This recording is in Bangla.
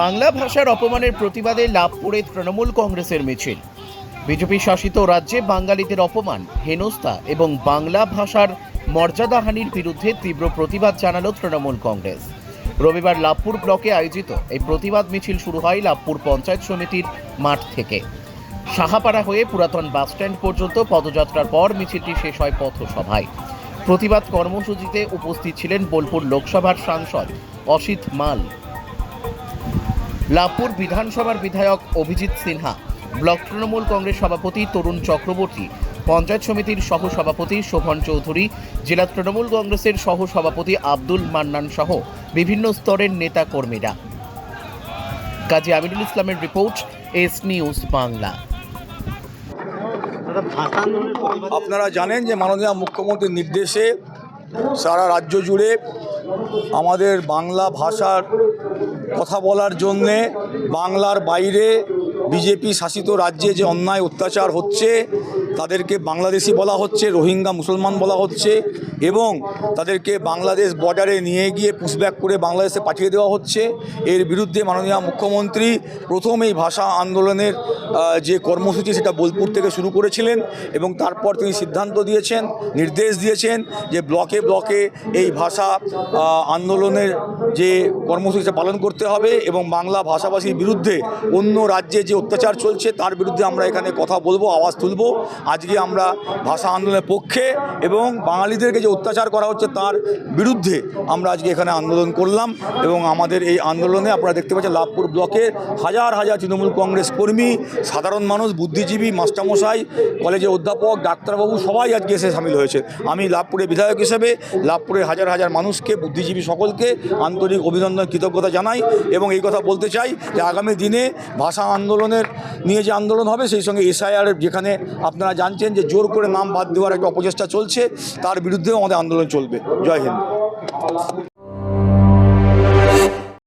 বাংলা ভাষার অপমানের প্রতিবাদে লাভপুরে তৃণমূল কংগ্রেসের মিছিল। বিজেপি শাসিত রাজ্যে বাঙালিদের অপমান, হেনস্থা এবং বাংলা ভাষার মর্যাদাহানির বিরুদ্ধে তীব্র প্রতিবাদ জানালো তৃণমূল কংগ্রেস। রবিবার লাভপুর ব্লকে আয়োজিত এই প্রতিবাদ মিছিল শুরু হয় লাভপুর পঞ্চায়েত সমিতির মাঠ থেকে। সাহাপাড়া হয়ে পুরাতন বাসস্ট্যান্ড পর্যন্ত পদযাত্রার পর মিছিলটি শেষ হয় পথসভায়। প্রতিবাদ কর্মসূচিতে উপস্থিত ছিলেন বোলপুর লোকসভার সাংসদ অসিত মাল। লাভপুর বিধানসভার বিধায়ক অভিজিৎ সিনহা, ব্লক তৃণমূল কংগ্রেস সভাপতি তরুণ চক্রবর্তী, পঞ্চায়েত সমিতির সহ সভাপতি শোভন চৌধুরী, জেলা তৃণমূল কংগ্রেসের সহ সভাপতি আব্দুল মান্নান সহ বিভিন্ন স্তরের নেতা কর্মীরা কাজী আমিনুল ইসলামের রিপোর্ট, এস নিউজ বাংলা। আপনারা জানেন যে মাননীয় মুখ্যমন্ত্রীর নির্দেশে সারা রাজ্য জুড়ে আমাদের বাংলা ভাষার কথা বলার জন্যে বাংলার বাইরে বিজেপি শাসিত রাজ্যে যে অন্যায় অত্যাচার হচ্ছে তাদেরকে বাংলাদেশি বলা হচ্ছে, রোহিঙ্গা মুসলমান বলা হচ্ছে এবং তাদেরকে বাংলাদেশ বর্ডারে নিয়ে গিয়ে পুশব্যাক করে বাংলাদেশে পাঠিয়ে দেওয়া হচ্ছে। এর বিরুদ্ধে মাননীয় মুখ্যমন্ত্রী প্রথম এই ভাষা আন্দোলনের যে কর্মসূচি সেটা বোলপুর থেকে শুরু করেছিলেন এবং তারপর তিনি সিদ্ধান্ত দিয়েছেন, নির্দেশ দিয়েছেন যে ব্লকে ব্লকে এই ভাষা আন্দোলনের যে কর্মসূচিটা পালন করতে হবে এবং বাংলা ভাষাভাষীর বিরুদ্ধে অন্য রাজ্যে যে অত্যাচার চলছে তার বিরুদ্ধে আমরা এখানে কথা বলব, আওয়াজ তুলব। আজকে আমরা ভাষা আন্দোলনের পক্ষে এবং বাঙালিদেরকে যে অত্যাচার করা হচ্ছে তার বিরুদ্ধে আমরা আজকে এখানে আন্দোলন করলাম এবং আমাদের এই আন্দোলনে আপনারা দেখতে পাচ্ছেন লাভপুর ব্লকের হাজার হাজার তৃণমূল কংগ্রেস কর্মী, সাধারণ মানুষ, বুদ্ধিজীবী, মাস্টারমশাই, কলেজের অধ্যাপক, ডাক্তারবাবু সবাই আজকে এসে সামিল হয়েছে। আমি লাভপুরের বিধায়ক হিসেবে লাভপুরের হাজার হাজার মানুষকে, বুদ্ধিজীবী সকলকে আন্তরিক অভিনন্দন, কৃতজ্ঞতা জানাই এবং এই কথা বলতে চাই যে আগামী দিনে ভাষা আন্দোলনের নিয়ে যে আন্দোলন হবে, সেই সঙ্গে এসআইআর যেখানে আপনারা জানছেন যে জোর করে নাম বাদ দেওয়ার একটা অপচেষ্টা চলছে, তার বিরুদ্ধেও আমাদের আন্দোলন চলবে। জয় হিন্দ।